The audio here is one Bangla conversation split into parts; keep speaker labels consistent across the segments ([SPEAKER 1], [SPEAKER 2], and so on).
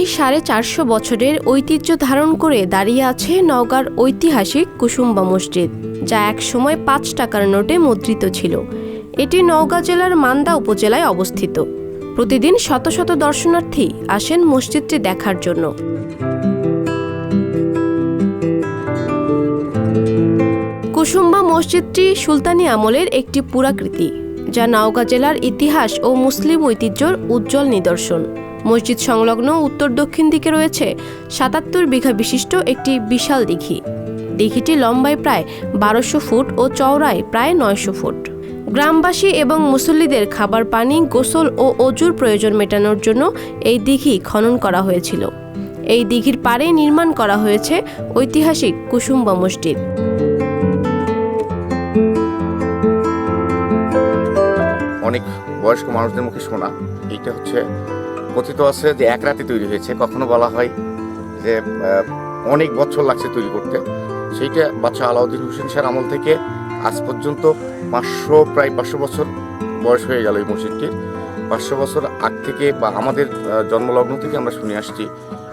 [SPEAKER 1] প্রায় সাড়ে চারশো বছরের ঐতিহ্য ধারণ করে দাঁড়িয়ে আছে নওগাঁর ঐতিহাসিক কুসুম্বা মসজিদ, যা এক সময় পাঁচ টাকার নোটে মুদ্রিত ছিল। এটি নওগাঁ জেলার মান্দা উপজেলায় অবস্থিত। প্রতিদিন শত শত দর্শনার্থী আসেন মসজিদটি দেখার জন্য। কুসুম্বা মসজিদটি সুলতানি আমলের একটি পুরাকৃতি, যা নওগাঁ জেলার ইতিহাস ও মুসলিম ঐতিহ্যর উজ্জ্বল নিদর্শন। মসজিদ সংলগ্ন উত্তর দক্ষিণ দিকে রয়েছে সাতাত্তর বিঘা বিশিষ্ট একটি বিশাল দিঘি। দিঘিটি লম্বায় প্রায় বারোশো ফুট ও চওড়ায় প্রায় নয়শো ফুট। গ্রামবাসী এবং মুসল্লিদের খাবার পানি, গোসল ও অজুর প্রয়োজন মেটানোর জন্য এই দিঘি খনন করা হয়েছিল। এই দিঘির পাড়ে নির্মাণ করা হয়েছে ঐতিহাসিক কুসুম্বা মসজিদ।
[SPEAKER 2] অনেক বয়স্ক মানুষদের মুখে শোনা এইটা হচ্ছে কথিত আছে যে এক রাতে তৈরি হয়েছে। কখনো বলা হয় যে অনেক বছর লাগছে তৈরি করতে। সেইটা বাচ্চা আলাউদ্দিন হোসেন স্যার আমল থেকে আজ পর্যন্ত পাঁচশো, প্রায় পাঁচশো বছর বয়স হয়ে গেল এই মসজিদটির পাঁচশো বছর আগ থেকে বা আমাদের জন্মলগ্ন থেকে আমরা শুনে আসছি,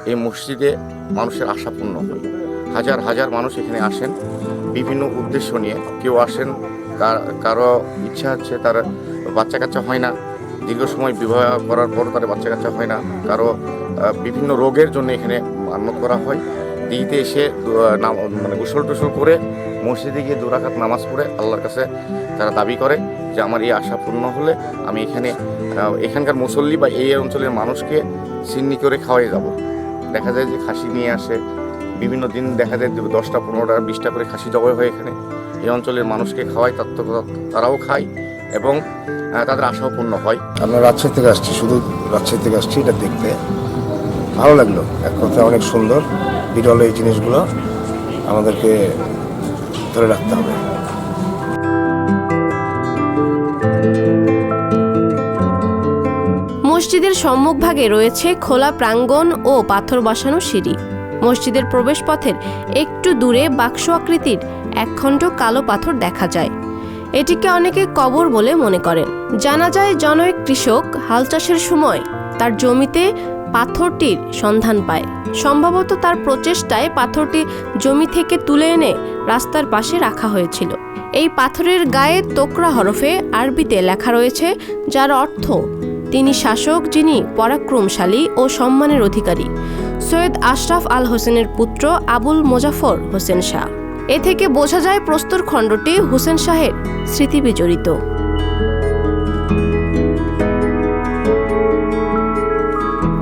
[SPEAKER 2] এই মসজিদে মানুষের আশা পূর্ণ হয়। হাজার হাজার মানুষ এখানে আসেন, বিভিন্ন উদ্দেশ্য নিয়ে। কেউ আসেন, কার- ইচ্ছা হচ্ছে তার বাচ্চা কাচ্চা হয় না। দীর্ঘ সময় বিবাহ করার পর তার বাচ্চা কাচ্চা হয় না। কারও বিভিন্ন রোগের জন্য এখানে মান্য করা হয়। দিতে এসে মানে গোসল টুসল করে মসজিদে গিয়ে দুরাকাত নামাজ পড়ে আল্লাহর কাছে তারা দাবি করে যে আমার এই আশা পূর্ণ হলে আমি এখানে এখানকার মুসল্লি বা এই অঞ্চলের মানুষকে সিন্নি করে খাওয়াই যাব। দেখা যায় যে খাসি নিয়ে আসে। বিভিন্ন দিন দেখা যায় দশটা, পনেরোটা, বিশটা করে খাসি জবাই হয় এখানে। এই অঞ্চলের মানুষকে খাওয়ায়, তার তারাও খায়। এবং তাদের আশাও পূর্ণ হয়।
[SPEAKER 3] আমরা রাজশাহী থেকে আসছি শুধু রাজশাহী থেকে আসছি এটা দেখতে। ভালো লাগল এক কথা অনেক সুন্দর। বিরল এই জিনিসগুলো আমাদেরকে ধরে রাখতে হবে।
[SPEAKER 1] মসজিদের সম্মুখভাগে রয়েছে খোলা প্রাঙ্গণ ও পাথর বসানো সিঁড়ি। মসজিদের প্রবেশপথের একটু দূরে বাক্স আকৃতির একখণ্ড কালো পাথর দেখা যায়। এটিকে অনেকে কবর বলে মনে করেন। জানা যায় জনৈক কৃষক হাল চাষের সময় তার জমিতে পাথরটির সন্ধান পায়। সম্ভবত তার প্রচেষ্টায় পাথরটি জমি থেকে তুলে এনে রাস্তার পাশে রাখা হয়েছিল। এই পাথরের গায়ে তোকরা হরফে আরবিতে লেখা রয়েছে, যার অর্থ, তিনি শাসক যিনি পরাক্রমশালী ও সম্মানের অধিকারী। সৈয়দ আশরাফ আল হোসেনের পুত্র আবুল মোজাফর হোসেন শাহ। এ থেকে বোঝা যায় প্রস্তর খণ্ডটি হোসেন শাহের স্মৃতি বিজড়িত।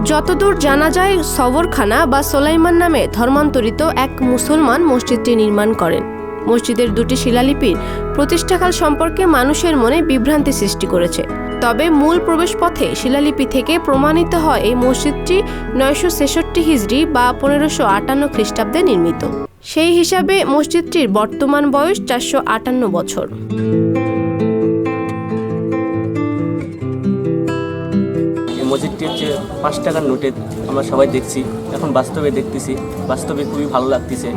[SPEAKER 1] যতদূর জানা যায় সবরখানা বা সোলাইমান নামে ধর্মান্তরিত এক মুসলমান মসজিদটি নির্মাণ করেন। মসজিদের দুটি শিলালিপির প্রতিষ্ঠাকাল সম্পর্কে মানুষের মনে বিভ্রান্তি সৃষ্টি করেছে। তবে মূল প্রবেশপথে শিলালিপি থেকে প্রমাণিত হয় এই মসজিদটি নয়শো ছেষট্টি হিজড়ি বা পনেরোশো আটান্ন খ্রিস্টাব্দে নির্মিত। সেই হিসাবে মসজিদটির বর্তমান বয়স চারশো আটান্ন বছর।
[SPEAKER 4] এই মসজিদটি হচ্ছে পাঁচ টাকার নোটে আমরা সবাই দেখছি এখন বাস্তবে দেখতেছি বাস্তবে খুবই ভালো লাগতেছে।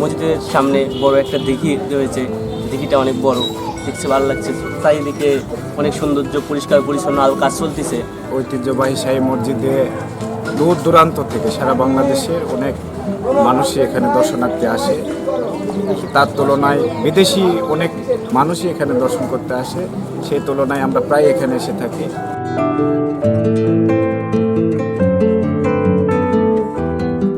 [SPEAKER 4] মসজিদের সামনে বড় একটা দিঘি রয়েছে দিঘিটা অনেক বড় দেখতে ভালো লাগছে। চারিদিকে অনেক সৌন্দর্য পরিষ্কার পরিচ্ছন্ন আরও কাজ চলতেছে।
[SPEAKER 5] ঐতিহ্যবাহী শাহী মসজিদে দূর দূরান্ত থেকে সারা বাংলাদেশের অনেক মানুষই এখানে দর্শনার্থী আসে। তার তুলনায় বিদেশি অনেক মানুষই এখানে দর্শন করতে আসে। সেই তুলনায় আমরা প্রায় এখানে এসে থাকি।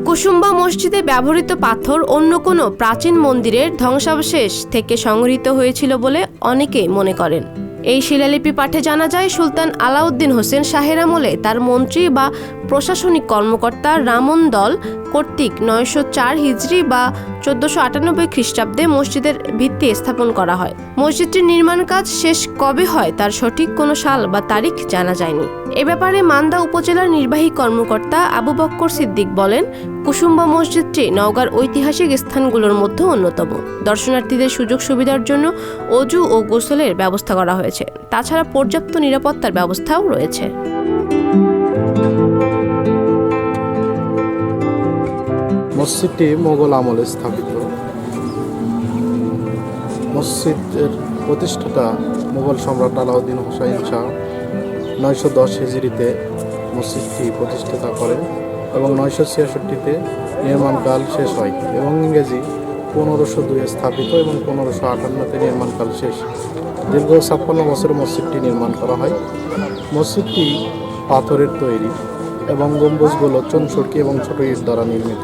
[SPEAKER 1] কুসুম্বা মসজিদে ব্যবহৃত পাথর অন্য কোনো প্রাচীন মন্দিরের ধ্বংসাবশেষ থেকে সংগৃহীত হয়েছিল বলে অনেকেই মনে করেন। এই শিলালিপি পাঠে জানা যায়, সুলতান আলাউদ্দিন হোসেন শাহের আমলে তার মন্ত্রী বা প্রশাসনিক কর্মকর্তা রামন দল কর্তৃক নয়শো চার হিজড়ি বা চোদ্দশো আটানব্বই খ্রিস্টাব্দে মসজিদের ভিত্তি স্থাপন করা হয়। মসজিদটির নির্মাণ কাজ শেষ কবে হয় তার সঠিক কোনো সাল বা তারিখ জানা যায়নি। এ ব্যাপারে মান্দা উপজেলার নির্বাহী কর্মকর্তা আবু বক্কর সিদ্দিক বলেন, কুসুম্বা মসজিদটি নওগাঁর ঐতিহাসিক স্থানগুলোর মধ্যে অন্যতম। দর্শনার্থীদের সুযোগ সুবিধার জন্য অজু ও গোসলের ব্যবস্থা করা হয়েছে। তাছাড়া পর্যাপ্ত নিরাপত্তার ব্যবস্থাও রয়েছে।
[SPEAKER 6] মসজিদটি মোগল আমলে স্থাপিত। মসজিদের প্রতিষ্ঠাতা মোগল সম্রাট আলাউদ্দিন হোসাইন শাহ নয়শো দশ হিজড়িতে মসজিদটি প্রতিষ্ঠাতা করেন এবং নয়শো ছিয়াষট্টিতে নির্মাণকাল শেষ হয় এবং ইংরেজি পনেরোশো দুয়ে স্থাপিত এবং পনেরোশো আটান্নতে নির্মাণকাল শেষ। দীর্ঘ ছাপ্পান্ন বছর মসজিদটি নির্মাণ করা হয়। মসজিদটি পাথরের তৈরি এবং গম্বুজগুলো চুনসুরকি এবং ছোট ইট দ্বারা নির্মিত।